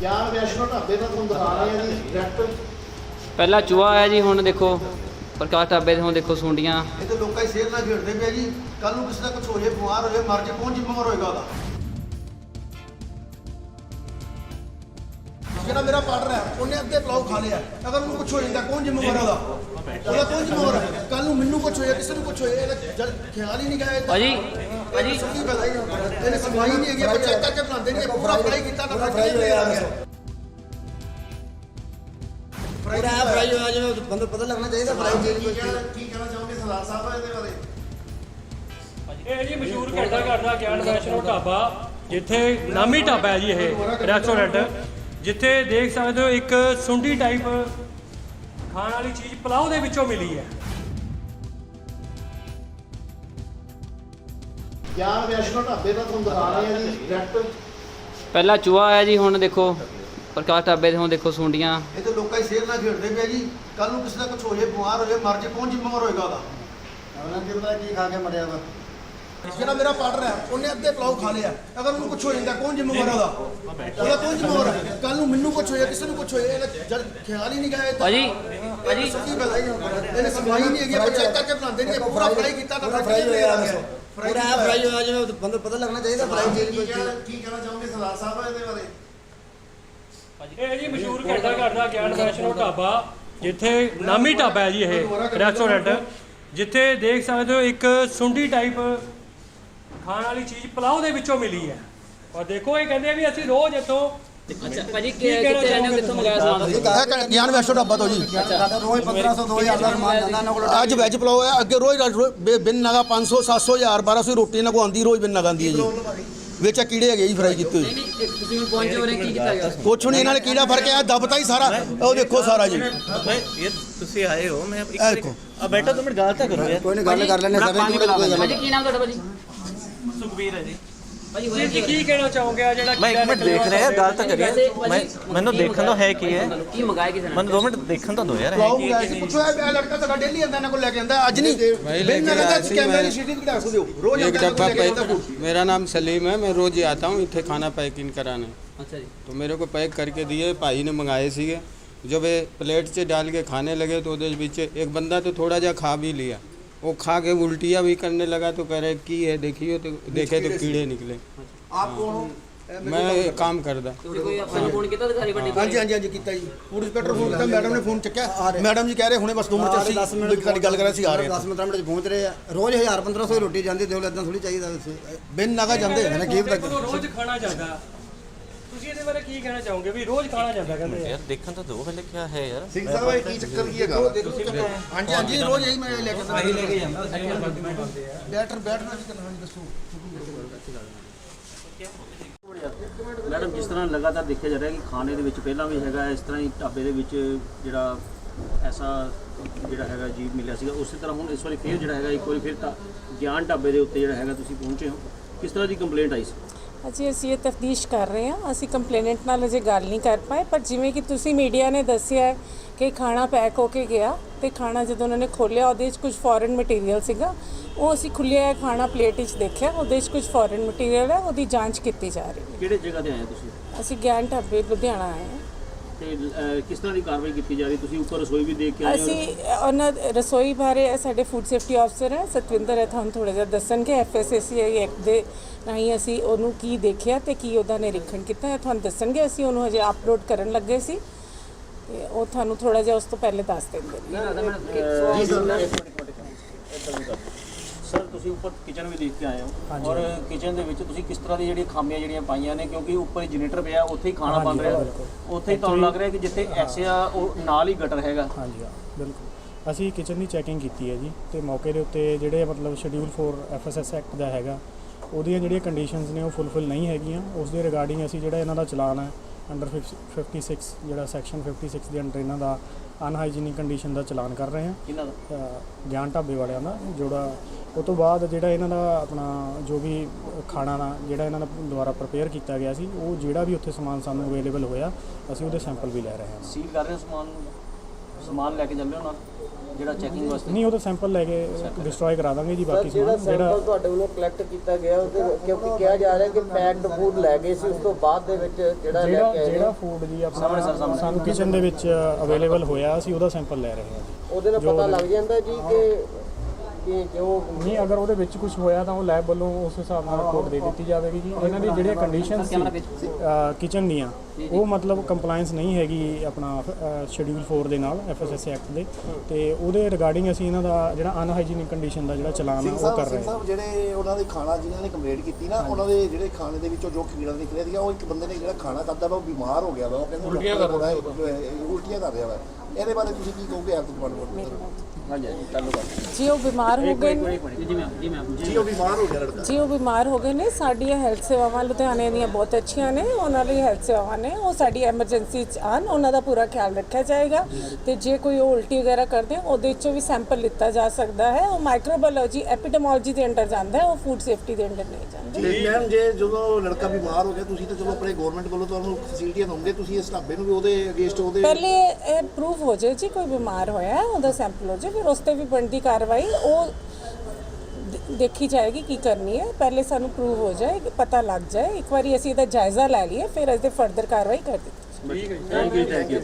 ਗਿਆਨ ਵੈਸ਼ਨੋ ਢਾਬੇ ਦਾ ਤੁਹਾਨੂੰ ਦਿਖਾ ਰਹੇ ਆ ਜੀ ਡਾਇਰੈਕਟ ਪਹਿਲਾਂ ਚੂਹਾ ਆਇਆ ਜੀ ਹੁਣ ਦੇਖੋ ਪ੍ਰਕਾਸ਼ ਢਾਬੇ ਦੇ ਹੁਣ ਦੇਖੋ ਸੁੰਡੀਆਂ। ਇਹ ਤਾਂ ਲੋਕਾਂ ਦੀ ਸਿਹਤ ਨਾਲ ਖੇਡਦੇ ਪਏ ਜੀ। ਕੱਲ ਨੂੰ ਕਿਸੇ ਦਾ ਕੁਝ ਹੋ ਜਾਏ ਬਿਮਾਰ ਹੋ ਜਾਏ ਮਰ ਜਾਏ ਕੌਣ ਜ਼ਿੰਮੇਵਾਰ ਹੋਏਗਾ ਉਹਦਾ? ਜਿਹੜਾ ਮੇਰਾ ਪਾਰਟਨਰ ਹੈ ਉਹਨੇ ਅੱਧੇ ਪਲਾਉ ਖਾ ਲਿਆ ਅਗਰ ਉਹਨੂੰ ਕੁਝ ਹੋ ਜਾਂਦਾ ਕੌਣ ਜ਼ਿੰਮੇਵਾਰ ਹੈ ਉਹਦਾ? ਉਹਦਾ ਕੌਣ ਜ਼ਿੰਮੇਵਾਰ ਹੈ ਕੱਲ ਨੂੰ ਮੈਨੂੰ ਕੁਝ ਹੋਇਆ ਕਿਸੇ ਨੂੰ ਕੁਝ ਹੋਇਆ ਇਹਦਾ ਜਦ ਖਿਆਲ ਹੀ ਨਹੀਂ ਗਿਆ ਇਹ ਤਾਂ- ਭਾਜੀ, ਇਹ ਭਾਜੀ। ਸੱਚੀ ਗੱਲ ਹੈ ਇਹਨੇ ਸਫ਼ਾਈ ਨਹੀਂ ਹੈਗੀ ਆਪਾਂ ਚੈੱਕ ਕਰਕੇ ਬਣਾਉਂਦੇ ਨਹੀਂ ਪੂਰਾ ਫਰਾਈ ਕੀਤਾ ਤਾਂ ਫਰਾਈ ਹੋਇਆ। ਪੂਰਾ ਫਰਾਈ ਹੋਇਆ ਜਿਵੇਂ ਬੰਦੇ ਪਤਾ ਲੱਗਣਾ ਚਾਹੀਦਾ ਫਰਾਈ ਚੀਜ਼ ਕੀ ਕਹਿਣਾ ਕੀ ਕਹਿਣਾ ਚਾਹੋਗੇ ਸਰਦਾਰ ਸਾਹਿਬ ਇਹਦੇ ਬਾਰੇ? ਇਹ ਜੀ ਮਸ਼ਹੂਰ ਘੰਟਾ ਘਰ ਦਾ ਗਿਆਨ ਵੈਸ਼ਨੋ ਢਾਬਾ ਜਿੱਥੇ ਨਾਮੀ ਢਾਬਾ ਹੈ ਜੀ ਇਹ ਰੈਸਟੋਰੈਂਟ ਜਿੱਥੇ ਦੇਖ ਸਕਦੇ ਹੋ ਇੱਕ ਸੁੰਡੀ ਟਾਈਪ ਖਾਣ ਵਾਲੀ ਚੀਜ਼ ਪਲਾਓ ਦੇ ਵਿੱਚੋਂ ਮਿਲੀ ਹੈ। ਗਿਆਨ ਵੈਸ਼ਨੋ ਢਾਬੇ ਦਾ ਤੁਹਾਨੂੰ ਦਿਖਾ ਰਹੇ ਆ ਜੀ ਡਾਇਰੈਕਟ ਪਹਿਲਾਂ ਚੂਹਾ ਆਇਆ ਜੀ ਹੁਣ ਦੇਖੋ ਪ੍ਰਕਾਸ਼ ਢਾਬੇ ਦੇ ਹੁਣ ਦੇਖੋ ਸੁੰਡੀਆਂ। ਇਹ ਤਾਂ ਲੋਕਾਂ ਦੀ ਸਿਹਤ ਨਾਲ ਖੇਡਦੇ ਪਏ ਜੀ। ਕੱਲ ਨੂੰ ਕਿਸੇ ਦਾ ਕੁਝ ਹੋ ਜਾਏ ਬਿਮਾਰ ਹੋ ਜਾਏ ਮਰ ਜਾਏ ਕੌਣ ਜ਼ਿੰਮੇਵਾਰ ਹੋਏਗਾ ਉਹਦਾ? ਉਹਨਾਂ ਕੀ ਪਤਾ ਕੀ ਖਾ ਕੇ ਮਰਿਆ ਵਾ? ਜਿਹੜਾ ਮੇਰਾ ਪਾਰਟਨਰ ਹੈ ਉਹਨੇ ਅੱਧੇ ਪਲਾਉ ਖਾ ਲਿਆ ਅਗਰ ਉਹਨੂੰ ਕੁਝ ਹੋ ਜਾਂਦਾ ਕੌਣ ਜ਼ਿੰਮੇਵਾਰ ਉਹਦਾ ਉਹਦਾ ਕੌਣ ਜ਼ਿੰਮੇਵਾਰ ਹੈ? ਕੱਲ ਨੂੰ ਮੈਨੂੰ ਕੁਝ ਹੋਇਆ ਕਿਸੇ ਨੂੰ ਕੁਝ ਹੋਇਆ ਇਹਦਾ ਜਦ ਖਿਆਲ ਹੀ ਨਹੀਂ ਗਿਆ ਇਹ ਤਾਂ- ਭਾਜੀ, ਭਾਜੀ। ਸੱਚੀ ਗੱਲ ਹੈ ਇਹਨੇ ਸਫ਼ਾਈ ਨਹੀਂ ਹੈਗੀ ਆਪਾਂ ਚੈੱਕ ਕਰਕੇ ਬਣਾਉਂਦੇ ਨਹੀਂ ਪੂਰਾ ਫਰਾਈ ਕੀਤਾ ਤਾਂ ਫਰਾਈ ਹੋਇਆ ਪੂਰਾ ਫਰਾਈ ਹੋਇਆ ਜਿਵੇਂ ਬੰਦੇ ਪਤਾ ਲੱਗਣਾ ਚਾਹੀਦਾ ਫਰਾਈ ਚੀਜ਼ ਕੀ ਕਹਿਣਾ ਕੀ ਕਹਿਣਾ ਚਾਹੋਗੇ ਸਰਦਾਰ ਸਾਹਿਬ ਇਹਦੇ ਬਾਰੇ? ਇਹ ਜੀ ਮਸ਼ਹੂਰ ਘੰਟਾ ਘਰ ਦਾ ਗਿਆਨ ਵੈਸ਼ਨੋ ਢਾਬਾ ਜਿੱਥੇ ਨਾਮੀ ਢਾਬਾ ਹੈ ਜੀ ਇਹ ਰੈਸਟੋਰੈਂਟ ਜਿੱਥੇ ਦੇਖ ਸਕਦੇ ਹੋ ਇੱਕ ਸੁੰਡੀ ਟਾਈਪ ਖਾਣ ਵਾਲੀ ਚੀਜ਼ ਪਲਾਓ ਦੇ ਵਿੱਚੋਂ ਮਿਲੀ ਹੈ। ਔਰ ਦੇਖੋ ਇਹ ਕਹਿੰਦੇ ਵੀ ਅਸੀਂ ਰੋਜ਼ ਇੱਥੋਂ ਅੱਛਾ ਭਾਜੀ ਕੀ ਕਿੱਥੇ ਰਹਿੰਦੇ ਹੋ? ਕਿੱਥੋਂ ਮੰਗਾਇਆ ਸਮਾਨ? ਇਹ ਗਿਆਨ ਵੈਸ਼ੋ ਢਾਬਾ ਤੋਂ ਜੀ। ਸਾਡਾ ਰੋਜ਼ 1500 2000 ਦਾ ਸਮਾਨ ਜਾਂਦਾ ਇਹਨਾਂ ਕੋਲ। ਅੱਜ ਵੈਜ ਪਲਾਓ ਹੈ ਅੱਗੇ ਰੋਜ਼ ਬਿਨ ਨਗਾ 500 700 1000 1200 ਰੋਟੀ ਇਹਨਾਂ ਕੋ ਆਂਦੀ ਰੋਜ਼ ਬਿਨ ਨਗਾ ਆਂਦੀ ਹੈ ਜੀ। ਵਿੱਚ ਕੀੜੇ ਹੈਗੇ ਜੀ ਫਰਾਈ ਕੀਤੇ ਹੋਏ। ਤੁਸੀਂ ਹੁਣ ਪਹੁੰਚੇ ਹੋ ਕੀ ਕੀਤਾ ਗਿਆ? ਕੁਛ ਨਹੀਂ ਇਹਨਾਂ ਨੇ ਕੀੜਾ ਫੜ ਕੇ ਆ ਦਬਤਾ ਹੀ ਸਾਰਾ। ਉਹ ਦੇਖੋ ਸਾਰਾ ਜੀ। ਇਹ ਤੁਸੀਂ ਆਏ ਹੋ ਮੈਂ ਇੱਕ ਇਹ ਦੇਖੋ। ਆ ਬੈਠਾ ਦੋ ਮਿੰਟ ਗੱਲ ਤਾਂ ਕਰੋ ਯਾਰ। ਕੋਈ ਨਹੀਂ ਗੱਲ ਕਰ ਲੈਣੇ ਸਾਰੇ। ਕੋਈ ਗੱਲ ਭਾਜੀ ਕੀ ਨਾਮ ਤੁਹਾਡਾ ਭਾਜੀ? ਸੁਖਬੀਰ ਹੈ ਜੀ ਭਾਜੀ ਜੀ ਜੀ ਕੀ ਕਹਿਣਾ ਚਾਹੋਗੇ ਆ ਜਿਹੜਾ ਮੈਂ ਇੱਕ ਮਿੰਟ ਦੇਖ ਰਿਹਾ ਗੱਲ ਤਾਂ ਕਰੀਏ ਮੈਂ ਮੈਨੂੰ ਦੇਖਣ ਤੋਂ ਹੈ ਕੀ ਹੈ ਕੀ ਮੰਗਾਇਆ ਕਿਸੇ ਨੇ ਮੈਨੂੰ ਦੋ ਮਿੰਟ ਦੇਖਣ ਤਾਂ ਦੋ ਯਾਰ ਹੈ ਪਲਾਓ ਕੀ ਮੰਗਾਇਆ ਸੀ ਪੁੱਛੋ ਇਹ ਲੜਕਾ ਤੁਹਾਡਾ ਡੇਲੀ ਆਂਦਾ ਇਹਨਾਂ ਕੋਲ ਲੈ ਕੇ ਆਂਦਾ ਅੱਜ ਨਹੀਂ ਬਿਨ ਨਗਾ ਦਾ ਕੈਮਰੇ ਦੀ ਸੀਟੀ ਦਿਖਾ ਸਕਦੇ ਹੋ ਰੋਜ਼ एक ਆਂਦਾ डब्बा ਲੈ ਕੇ ਆਂਦਾ पैक मेरा नाम सलीम है मैं रोज ही आता हूँ इतने खाना पैकिंग कराने ਅੱਛਾ ਜੀ तो मेरे को पैक करके दिए भाई ने मंगाए सीगे जब ये प्लेट से डाल के खाने लगे तो उधर बीच एक बंदा तो थोड़ा जा खा भी लिया वो खा के उल्टियाँ भी करने लगा तो कह रहे की है देखिए तो देखे तो कीड़े निकले ਆਪ ਕੌਣ ਹੋ मैं काम करता ਤੁਹਾਡੇ ਕੋਈ ਆਪਾਂ ਨੂੰ ਫੋਨ ਕੀਤਾ ਅਧਿਕਾਰੀ ਵੱਡੇ ਹਾਂਜੀ ਹਾਂਜੀ ਹਾਂਜੀ ਕੀਤਾ ਜੀ ਪੁਲਿਸ ਇੰਸਪੈਕਟਰ ਫੋਨ ਕੀਤਾ ਮੈਡਮ ਨੇ ਫੋਨ ਚੱਕਿਆ ਮੈਡਮ ਜੀ ਕਹਿ ਰਹੇ ਹੁਣੇ ਬਸ 2 ਮਿੰਟ ਚ ਦਸ ਅਸੀਂ ਮਿੰਟ ਤੁਹਾਡੀ ਗੱਲ ਕਰਾਂ ਸੀ ਆ ਰਹੇ ਹਾਂ 10 ਮਿੰਟ ਚ ਪਹੁੰਚ ਰਹੇ ਆ ਰੋਜ਼ 1000 1500 ਦੀ ਰੋਟੀ ਜਾਂਦੀ ਦਿਓ ਇਦਾਂ ਥੋੜੀ ਚਾਹੀਦਾ ਵੈਸੇ ਬਿਨ ਨਗਾ ਜਾਂਦੇ ਇਹਨਾਂ ਕੀ ਪਤਾ ਦੇਖੋ, ਰੋਜ਼ ਖਾਣਾ ਜਾਂਦਾ ਤੁਸੀਂ ਇਹਦੇ ਬਾਰੇ ਕੀ ਕਹਿਣਾ ਚਾਹੋਗੇ? ਵੀ ਰੋਜ਼ ਖਾਣਾ ਜਾਂਦਾ ਕਹਿੰਦੇ ਆ। ਯਾਰ ਦੇਖਣ ਤਾਂ ਦੋ ਹਲੇ ਕੀ ਹੈ ਯਾਰ। ਸਿੰਘ ਸਾਹਿਬ ਇਹ ਕੀ ਚੱਕਰ ਕੀ ਹੈਗਾ? ਹਾਂਜੀ ਹਾਂਜੀ ਰੋਜ਼ ਇਹੀ ਮੈਂ ਲੈ ਕੇ ਆਉਂਦਾ ਲੈ ਕੇ ਜਾਂਦਾ। ਬੈਟਰ ਬੈਠਣਾ ਜੀ ਕਰਨਾ ਜੀ ਦੱਸੋ। ਮੈਡਮ ਜਿਸ ਤਰ੍ਹਾਂ ਲਗਾਤਾਰ ਦੇਖਿਆ ਜਾ ਰਿਹਾ ਕਿ ਖਾਣੇ ਦੇ ਵਿੱਚ ਪਹਿਲਾਂ ਵੀ ਹੈਗਾ ਇਸ ਤਰ੍ਹਾਂ ਹੀ ਢਾਬੇ ਦੇ ਵਿੱਚ ਜਿਹੜਾ ਐਸਾ ਜਿਹੜਾ ਹੈਗਾ ਜੀਵ ਮਿਲਿਆ ਸੀਗਾ ਉਸੇ ਤਰ੍ਹਾਂ ਹੁਣ ਇਸ ਵਾਰੀ ਫੇਰ ਜਿਹੜਾ ਹੈਗਾ ਇੱਕ ਵਾਰੀ ਫਿਰ ਢਾ- ਗਿਆਨ ਢਾਬੇ ਦੇ ਉੱਤੇ ਜਿਹੜਾ ਹੈਗਾ ਤੁਸੀਂ ਪਹੁੰਚੇ ਹੋ। ਕਿਸ ਤਰ੍ਹਾਂ ਦੀ ਕੰਪਲੇਂਟ ਆਈ ਸੀ? ਅਜੀ ਅਸੀਂ ਇਹ ਤਫਤੀਸ਼ ਕਰ ਰਹੇ ਹਾਂ। ਅਸੀਂ ਕੰਪਲੇਨੈਂਟ ਨਾਲ ਅਜੇ ਗੱਲ ਨਹੀਂ ਕਰ ਪਾਏ ਪਰ ਜਿਵੇਂ ਕਿ ਤੁਸੀਂ ਮੀਡੀਆ ਨੇ ਦੱਸਿਆ ਹੈ ਕਿ ਖਾਣਾ ਪੈਕ ਹੋ ਕੇ ਗਿਆ ਤੇ ਖਾਣਾ ਜਦੋਂ ਉਹਨਾਂ ਨੇ ਖੋਲ੍ਹਿਆ ਉਹਦੇ ਵਿੱਚ ਕੁਝ ਫੋਰਨ ਮਟੀਰੀਅਲ ਸੀਗਾ। ਉਹ ਅਸੀਂ ਖੁੱਲਿਆ ਖਾਣਾ ਪਲੇਟ ਵਿੱਚ ਦੇਖਿਆ ਉਹਦੇ ਵਿੱਚ ਕੁਝ ਫੋਰਨ ਮਟੀਰੀਅਲ ਹੈ ਉਹਦੀ ਜਾਂਚ ਕੀਤੀ ਜਾ ਰਹੀ ਹੈ। ਕਿਹੜੇ ਜਗ੍ਹਾ ਤੇ ਆਏ ਹੋ ਤੁਸੀਂ? ਅਸੀਂ ਗਿਆਨ ਢਾਬੇ ਲੁਧਿਆਣਾ ਆਏ ਹਾਂ। ਤੇ ਅਹ, ਕਿਸ ਤਰ੍ਹਾਂ ਦੀ ਕਾਰਵਾਈ ਕੀਤੀ ਜਾ ਰਹੀ? ਤੁਸੀਂ ਉੱਪਰ ਰਸੋਈ ਵੀ ਦੇਖ ਕੇ ਆਏ ਹੋ। ਅਸੀਂ ਉਹਨਾਂ ਰਸੋਈ ਬਾਰੇ ਸਾਡੇ ਫੂਡ ਸੇਫਟੀ ਆਫਸਰ ਹੈ ਸਤਵਿੰਦਰ ਹੈ ਤੁਹਾਨੂੰ ਥੋੜਾ ਜਿਹਾ ਦੱਸਣਗੇ ਐਫਐਸਐਸਸੀ ਐਕਟ ਦੇ ਰਾਹੀਂ ਅਸੀਂ ਉਹਨੂੰ ਕੀ ਦੇਖਿਆ ਤੇ ਕੀ ਉਹਦਾ ਨਿਰੀਖਣ ਕੀਤਾ ਹੈ। ਤੁਹਾਨੂੰ ਦੱਸਣਗੇ ਅਸੀਂ ਉਹਨੂੰ ਹਜੇ ਅਪਲੋਡ ਕਰਨ ਲੱਗੇ ਸੀ ਤੇ ਉਹ ਤੁਹਾਨੂੰ ਥੋੜਾ ਜਿਹਾ ਉਸ ਤੋਂ ਪਹਿਲੇ ਦੱਸ ਦਿੰਦੇ ਨੇ। ਸਰ ਤੁਸੀਂ ਉੱਪਰ ਕਿਚਨ ਵੀ ਦੇਖ ਕੇ ਆਏ ਹੋ। ਔਰ ਕਿਚਨ ਦੇ ਵਿੱਚ ਤੁਸੀਂ ਕਿਸ ਤਰ੍ਹਾਂ ਦੀ ਜਿਹੜੀਆਂ ਖਾਮੀਆਂ ਜਿਹੜੀਆਂ ਪਾਈਆਂ ਨੇ ਕਿਉਂਕਿ ਉੱਪਰ ਜਨਰੇਟਰ ਪਿਆ ਉੱਥੇ ਹੀ ਖਾਣਾ ਬਣ ਰਿਹਾ। ਉੱਥੇ ਹੀ ਤੁਹਾਨੂੰ ਲੱਗ ਰਿਹਾ ਕਿ ਜਿੱਥੇ ਐਸੇ ਆ ਉਹ ਨਾਲ ਹੀ ਗਟਰ ਹੈਗਾ। ਹਾਂਜੀ ਹਾਂ ਬਿਲਕੁਲ। ਅਸੀਂ ਕਿਚਨ ਦੀ ਚੈਕਿੰਗ ਕੀਤੀ ਹੈ ਜੀ ਤੇ ਮੌਕੇ ਦੇ ਉੱਤੇ ਜਿਹੜੇ ਮਤਲਬ ਸ਼ਡਿਊਲ 4 ਐਫਐਸਐਸ ਐਕਟ ਦਾ ਹੈਗਾ ਉਹਦੀਆਂ ਜਿਹੜੀਆਂ ਕੰਡੀਸ਼ਨਸ ਨੇ ਉਹ ਫੁੱਲਫਿਲ ਨਹੀਂ ਹੈਗੀਆਂ। ਉਸ ਦੇ ਰਿਗਾਰਡਿੰਗ ਅਸੀਂ ਜਿਹੜਾ ਇਹਨਾਂ ਦਾ ਚਲਾਨ ਹੈ ਅੰਡਰ 56 ਜਿਹੜਾ ਸੈਕਸ਼ਨ 56 ਦੇ ਅੰਡਰ ਇਹਨਾਂ ਦਾ ਅਨਹਾਈਜੀਨਿਕ ਕੰਡੀਸ਼ਨ ਦਾ ਚਲਾਨ ਕਰ ਰਹੇ ਹਾਂ। ਕਿਹਨਾਂ ਦਾ? ਗਿਆਨ ਢਾਬੇ ਵਾਲਿਆਂ ਦਾ ਜਿਹੜਾ ਉਹ ਤੋਂ ਬਾਅਦ ਜਿਹੜਾ ਇਹਨਾਂ ਦਾ ਆਪਣਾ ਜੋ ਵੀ ਖਾਣਾ ਨਾ ਜਿਹੜਾ ਇਹਨਾਂ ਦਾ ਦੁਆਰਾ ਪ੍ਰਪੇਅਰ ਕੀਤਾ ਗਿਆ ਸੀ ਉਹ ਜਿਹੜਾ ਵੀ ਉੱਥੇ ਸਮਾਨ ਸਾਨੂੰ ਅਵੇਲੇਬਲ ਹੋਇਆ ਅਸੀਂ ਉਹਦੇ ਸੈਂਪਲ ਵੀ ਲੈ ਰਹੇ ਹਾਂ। ਸੀਲ ਕਰ ਰਹੇ ਹੋ ਸਮਾਨ ਨੂੰ? ਸਮਾਨ ਲੈ ਕੇ ਜਾਂਦੇ ਹੋ ਨਾਲ ਜਿਹੜਾ ਚੈਕਿੰਗ ਵਾਸਤੇ? ਨਹੀਂ ਉਹ ਤਾਂ ਸੈਂਪਲ ਲੈ ਕੇ ਡਿਸਟਰੋਏ ਕਰਾ ਦਾਂਗੇ ਜੀ ਬਾਕੀ ਜਿਹੜਾ ਸਮਾਨ ਜਿਹੜਾ ਸੈਂਪਲ ਤੁਹਾਡੇ ਵੱਲੋਂ ਕਲੈਕਟ ਕੀਤਾ ਗਿਆ ਉਹਦੇ ਕਿਉਂਕਿ ਕਿਹਾ ਜਾ ਰਿਹਾ ਕਿ ਪੈਕਡ ਫੂਡ ਲੈ ਗਏ ਸੀ ਉਸ ਤੋਂ ਬਾਅਦ ਦੇ ਵਿੱਚ ਜਿਹੜਾ ਲੈ ਕੇ ਆਏ ਜਿਹੜਾ ਫੂਡ ਜੀ ਆਪਣਾ ਸਾਨੂੰ ਕਿਚਨ ਦੇ ਵਿੱਚ ਅਵੇਲੇਬਲ ਹੋਇਆ ਅਸੀਂ ਉਹਦਾ ਸੈਂਪਲ ਲੈ ਰਹੇ ਹਾਂ ਜੀ। ਉਹਦੇ ਨਾਲ ਪਤਾ ਲੱਗ ਜਾਂਦਾ ਜੀ ਕਿ ਕਿ ਜੋ ਨਹੀਂ ਅਗਰ ਉਹਦੇ ਵਿੱਚ ਕੁਝ ਹੋਇਆ ਤਾਂ ਉਹ ਲੈਬ ਵੱਲੋਂ ਉਸ ਹਿਸਾਬ ਨਾਲ ਰਿਪੋਰਟ ਦੇ ਦਿੱਤੀ ਜਾਵੇਗੀ ਜੀ। ਇਹਨਾਂ ਦੀ ਜਿਹੜੀਆਂ ਕੰਡੀਸ਼ਨਸ ਸੀ ਕਿਚਨ ਦੀਆਂ ਉਹ ਮਤਲਬ ਕੰਪਲਾਈਂਸ ਨਹੀਂ ਹੈਗੀ ਆਪਣਾ ਸ਼ਡਿਊਲ 4 ਦੇ ਨਾਲ ਐਫਐਸਐਸ ਐਕਟ ਦੇ। ਤੇ ਉਹਦੇ ਰਿਗਾਰਡਿੰਗ ਅਸੀਂ ਇਹਨਾਂ ਦਾ ਜਿਹੜਾ ਅਨਹਾਈਜੀਨਿਕ ਕੰਡੀਸ਼ਨ ਦਾ ਜਿਹੜਾ ਚਲਾਨ ਆ ਉਹ ਕਰ ਰਹੇ ਹਾਂ। ਜਿਹੜੇ ਉਹਨਾਂ ਦੇ ਖਾਣਾ ਜਿਨ੍ਹਾਂ ਨੇ ਕੰਪਲੇਂਟ ਕੀਤੀ ਨਾ ਉਹਨਾਂ ਦੇ ਜਿਹੜੇ ਖਾਣੇ ਦੇ ਵਿੱਚੋਂ ਜੋ ਕੀੜਾ ਨਿਕਲਿਆ ਸੀਗਾ ਉਹ ਇੱਕ ਬੰਦੇ ਨੇ ਜਿਹੜਾ ਖਾਣਾ ਖਾਦਾ ਵਾ ਉਹ ਬਿਮਾਰ ਹੋ ਗਿਆ ਵਾ ਉਹ ਕਹਿੰਦੇ ਉਲਟੀਆਂ ਕਰ ਰਿਹਾ ਉਲਟੀਆਂ ਕਰ ਰਿਹਾ ਵਾ। ਇਹਦੇ ਬਾਰੇ ਤੁਸੀਂ ਕੀ ਕਹੋਗੇ ਹੈਲਥ ਡਿਪਾਰਟਮੈਂਟ ਹਾਂਜੀ ਹਾਂਜੀ ਚਾਲੂ ਕਰ ਜੀ ਉਹ ਬਿਮਾਰ ਹੋ ਗਏ ਨੇ। ਜੀ ਮੈਮ ਜੀ ਮੈਮ ਜੀ ਉਹ ਬਿਮਾਰ ਹੋ ਗਿਆ ਲੜਕਾ। ਜੀ ਉਹ ਬਿਮਾਰ ਹੋ ਗਏ ਨੇ। ਸਾਡੀਆਂ ਹੈਲਥ ਸੇਵਾਵਾਂ ਲੁਧਿਆਣੇ ਦੀਆਂ ਬਹੁਤ ਅੱਛੀਆਂ ਨੇ। ਉਹਨਾਂ ਲਈ ਹੈਲਥ ਸੇਵਾਵਾਂ ਨੇ। ਉਹ ਸਾਡੀ ਐਮਰਜੈਂਸੀ ਚ ਆਨ ਉਹਨਾਂ ਦਾ ਪੂਰਾ ਖਿਆਲ ਰੱਖਿਆ ਜਾਏਗਾ। ਤੇ ਜੇ ਕੋਈ ਉਹ ਉਲਟੀ ਵਗੈਰਾ ਕਰਦੇ ਆ, ਉਹਦੇ ਚੋਂ ਵੀ ਸੈਂਪਲ ਲਿੱਤਾ ਜਾ ਸਕਦਾ ਹੈ। ਉਹ ਮਾਈਕਰੋਬਾਇਓਲੋਜੀ ਐਪੀਡੈਮੋਲੋਜੀ ਦੇ ਅੰਡਰ ਜਾਂਦਾ ਹੈ। ਉਹ ਫੂਡ ਸੇਫਟੀ ਦੇ ਅੰਡਰ ਨਹੀਂ ਜਾਂਦਾ। ਤੇ ਮੈਮ ਜੇ ਜਦੋਂ ਲੜਕਾ ਬਿਮਾਰ ਹੋ ਗਿਆ ਤੁਸੀਂ ਤਾਂ ਚਲੋ ਆਪਣੇ ਗਵਰਨਮੈਂਟ ਵੱਲੋਂ ਤੁਹਾਨੂੰ ਫੈਸਿਲਿਟੀਆਂ ਦੋਗੇ ਤੁਸੀਂ ਇਸ ਢਾਬੇ ਨੂੰ ਵੀ ਉਹਦੇ ਅਗੇਂਸਟ ਉਹਦੇ ਪਹਿਲੇ ਇਹ ਪ੍ਰੂਫ ਹੋ ਜਾਏ ਜੀ ਕੋਈ ਬਿਮਾਰ ਹੋਇਆ ਹੈ, ਉਹਦਾ ਸੈਂਪਲ ਹੋ ਜਾਏ ਫਿਰ ਉਸ ਤੇ ਵੀ ਬਣਦੀ ਕਾਰਵਾਈ ਉਹ ਦੇਖੀ ਜਾਏਗੀ ਕੀ ਕਰਨੀ ਹੈ ਪਹਿਲੇ ਸਾਨੂੰ ਪ੍ਰੂਵ ਹੋ ਜਾਏ ਪਤਾ ਲੱਗ ਜਾਏ ਇੱਕ ਵਾਰੀ ਅਸੀਂ ਇਹਦਾ ਜਾਇਜ਼ਾ ਲੈ ਲਈਏ ਫਿਰ ਅਸੀਂ ਫਰਦਰ ਕਾਰਵਾਈ ਕਰ ਦਿੱਤੀ। Thank you thank you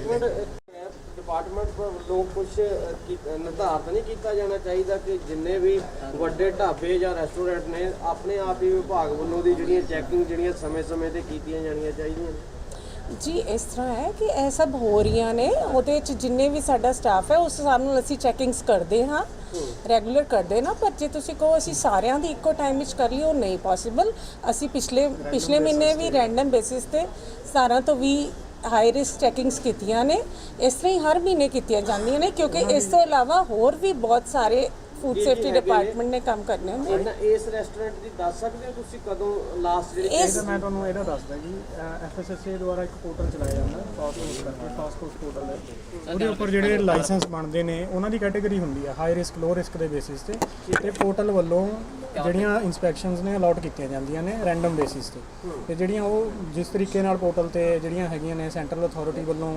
department ਵੱਲੋਂ ਕੁਝ ਨਿਰਧਾਰਤ ਨਹੀਂ ਕੀਤਾ ਜਾਣਾ ਚਾਹੀਦਾ ਕਿ ਜਿੰਨੇ ਵੀ ਵੱਡੇ ਢਾਬੇ ਜਾਂ ਰੈਸਟੋਰੈਂਟ ਨੇ ਆਪਣੇ ਆਪ ਹੀ ਵਿਭਾਗ ਵੱਲੋਂ ਦੀ ਜਿਹੜੀਆਂ ਚੈਕਿੰਗ ਜਿਹੜੀਆਂ ਸਮੇਂ-ਸਮੇਂ ਤੇ ਕੀਤੀਆਂ ਜਾਣੀਆਂ ਚਾਹੀਦੀਆਂ ਨੇ। ਜੀ ਇਸ ਤਰ੍ਹਾਂ ਹੈ ਕਿ ਇਹ ਸਭ ਹੋ ਰਹੀਆਂ ਨੇ। ਉਹਦੇ ਚ ਜਿੰਨੇ ਵੀ ਸਾਡਾ ਸਟਾਫ ਹੈ ਉਸ ਹਿਸਾਬ ਨਾਲ ਅਸੀਂ ਚੈਕਿੰਗਸ ਕਰਦੇ ਹਾਂ। ਰੈਗੂਲਰ ਕਰਦੇ ਨਾ ਪਰ ਜੇ ਤੁਸੀਂ ਕਹੋ ਅਸੀਂ ਸਾਰਿਆਂ ਦੀ ਇੱਕੋ ਟਾਈਮ ਵਿੱਚ ਕਰ ਲਈ ਉਹ ਨਹੀਂ ਪੋਸੀਬਲ ਅਸੀਂ ਪਿਛਲੇ ਪਿਛਲੇ ਮਹੀਨੇ ਵੀ ਰੈਂਡਮ ਬੇਸਿਸ ਤੇ 17 ਤੋਂ 20 ਹਾਈ ਰਿਸਕ ਚੈਕਿੰਗਸ ਕੀਤੀਆਂ ਨੇ। ਇਸ ਤਰ੍ਹਾਂ ਹੀ ਹਰ ਮਹੀਨੇ ਕੀਤੀਆਂ ਜਾਂਦੀਆਂ ਨੇ ਕਿਉਂਕਿ ਇਸ ਤੋਂ ਇਲਾਵਾ ਹੋਰ ਵੀ ਬਹੁਤ ਸਾਰੇ ਫੂਡ ਸੇਫਟੀ ਡਿਪਾਰਟਮੈਂਟ ਨੇ ਕੰਮ ਕਰਨੇ ਹੁੰਦੇ ਨੇ ਇਸ ਰੈਸਟੋਰੈਂਟ ਦੀ ਦੱਸ ਸਕਦੇ ਹੋ ਤੁਸੀਂ ਕਦੋਂ ਲਾਸਟ ਜਿਹੜੇ ਇਹਦਾ ਮੈਂ ਤੁਹਾਨੂੰ ਇਹਦਾ ਦੱਸਦਾ ਜੀ ਐਫਐਸਐਸਏ ਦੁਆਰਾ ਇੱਕ ਪੋਰਟਲ ਚਲਾਇਆ ਜਾਂਦਾ ਫਾਸਟ ਫੂਡ ਕਰਕੇ ਫਾਸਟ ਫੂਡ ਪੋਰਟਲ ਹੈ ਉਹਦੇ ਉੱਪਰ ਜਿਹੜੇ ਲਾਇਸੈਂਸ ਬਣਦੇ ਨੇ ਉਹਨਾਂ ਦੀ ਕੈਟਾਗਰੀ ਹੁੰਦੀ ਹੈ ਹਾਈ ਰਿਸਕ ਲੋ ਰਿਸਕ ਦੇ ਬੇਸਿਸ ਤੇ। ਤੇ ਪੋਰਟਲ ਵੱਲੋਂ ਜਿਹੜੀਆਂ ਇਨਸਪੈਕਸ਼ਨਸ ਨੇ ਅਲਾਟ ਕੀਤੀਆਂ ਜਾਂਦੀਆਂ ਨੇ ਰੈਂਡਮ ਬੇਸਿਸ ਤੇ। ਤੇ ਜਿਹੜੀਆਂ ਉਹ ਜਿਸ ਤਰੀਕੇ ਨਾਲ ਪੋਰਟਲ ਤੇ ਜਿਹੜੀਆਂ ਹੈਗੀਆਂ ਨੇ ਸੈਂਟਰਲ ਅਥਾਰਟੀ ਵੱਲੋਂ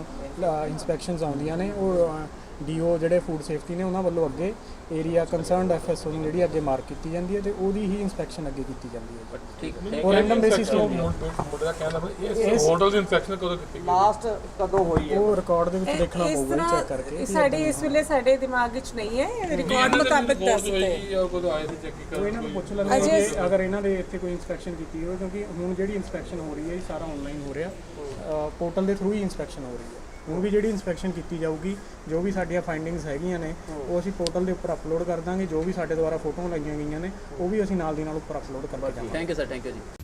ਇਨਸਪੈਕਸ਼ਨਸ ਆਉਂਦੀਆਂ ਨੇ ਉਹ ਡੀਓ ਜਿਹੜੇ ਫੂਡ ਸੇਫਟੀ ਨੇ ਉਹਨਾਂ ਵੱਲੋਂ ਅੱਗੇ ਏਰੀਆ ਕੰਸਰਨਡ ਐਫਐਸਓ ਨੂੰ ਜਿਹੜੀ ਅੱਗੇ ਮਾਰਕ ਕੀਤੀ ਜਾਂਦੀ ਹੈ ਤੇ ਉਹਦੀ ਹੀ ਇਨਸਪੈਕਸ਼ਨ ਅੱਗੇ ਕੀਤੀ ਜਾਂਦੀ ਹੈ ਠੀਕ ਉਹ ਰੈਂਡਮ ਬੇਸਿਸ ਤੇ ਮੁੰਡੇ ਦਾ ਕਹਿਣਾ ਇਹ ਹੋਟਲ ਦੀ ਇਨਫੈਕਸ਼ਨ ਕਦੋਂ ਕੀਤੀ ਗਈ? ਲਾਸਟ ਕਦੋਂ ਹੋਈ ਹੈ? ਉਹ ਰਿਕਾਰਡ ਦੇ ਵਿੱਚ ਦੇਖਣਾ ਇਸ ਪਊਗਾ ਚੈੱਕ ਤਰ੍ਹਾਂ ਕਰਕੇ। ਸਾਡੇ ਇਸ ਵੇਲੇ ਸਾਡੇ ਦਿਮਾਗ ਵਿੱਚ ਨਹੀਂ ਹੈ ਰਿਕਾਰਡ ਮੁਤਾਬਕ ਦੱਸਦੇ ਜਾਂ ਕਦੋਂ ਆਏ ਸੀ ਚੈੱਕ ਉਹ ਕਰਨ ਇਹਨਾਂ ਨੂੰ ਪੁੱਛ ਲੈਂਦੇ ਅਜੇ- ਕਿ ਅਗਰ ਇਹਨਾਂ ਦੇ ਇੱਥੇ ਕੋਈ ਇਨਸਪੈਕਸ਼ਨ ਕੀਤੀ ਹੋਵੇ ਕਿਉਂਕਿ ਹੁਣ ਜਿਹੜੀ ਇਨਸਪੈਕਸ਼ਨ ਹੋ ਰਹੀ ਹੈ ਇਹ ਸਾਰਾ ਆਨਲਾਈਨ ਹੋ ਰਿਹਾ। ਪੋਰਟਲ ਦੇ ਥਰੂ ਹੀ ਇਨਸਪੈਕਸ਼ਨ ਹੋ ਰਹੀ ਹੈ। ਹੁਣ ਵੀ ਜਿਹੜੀ ਇਨਸਪੈਕਸ਼ਨ ਕੀਤੀ ਜਾਊਗੀ ਜੋ ਵੀ ਸਾਡੀਆਂ ਫਾਈਂਡਿੰਗਸ ਹੈਗੀਆਂ ਨੇ ਉਹ ਅਸੀਂ ਪੋਰਟਲ ਦੇ ਉੱਪਰ ਅਪਲੋਡ ਕਰ ਦਾਂਗੇ ਜੋ ਵੀ ਸਾਡੇ ਦੁਆਰਾ ਫੋਟੋਆਂ ਲਈਆਂ ਗਈਆਂ ਨੇ ਉਹ ਵੀ ਅਸੀਂ ਨਾਲ ਦੀ ਨਾਲ ਉੱਪਰ ਅਪਲੋਡ ਕਰਕੇ ਜਾਵਾਂਗੇ thank you sir thank you ਜੀ।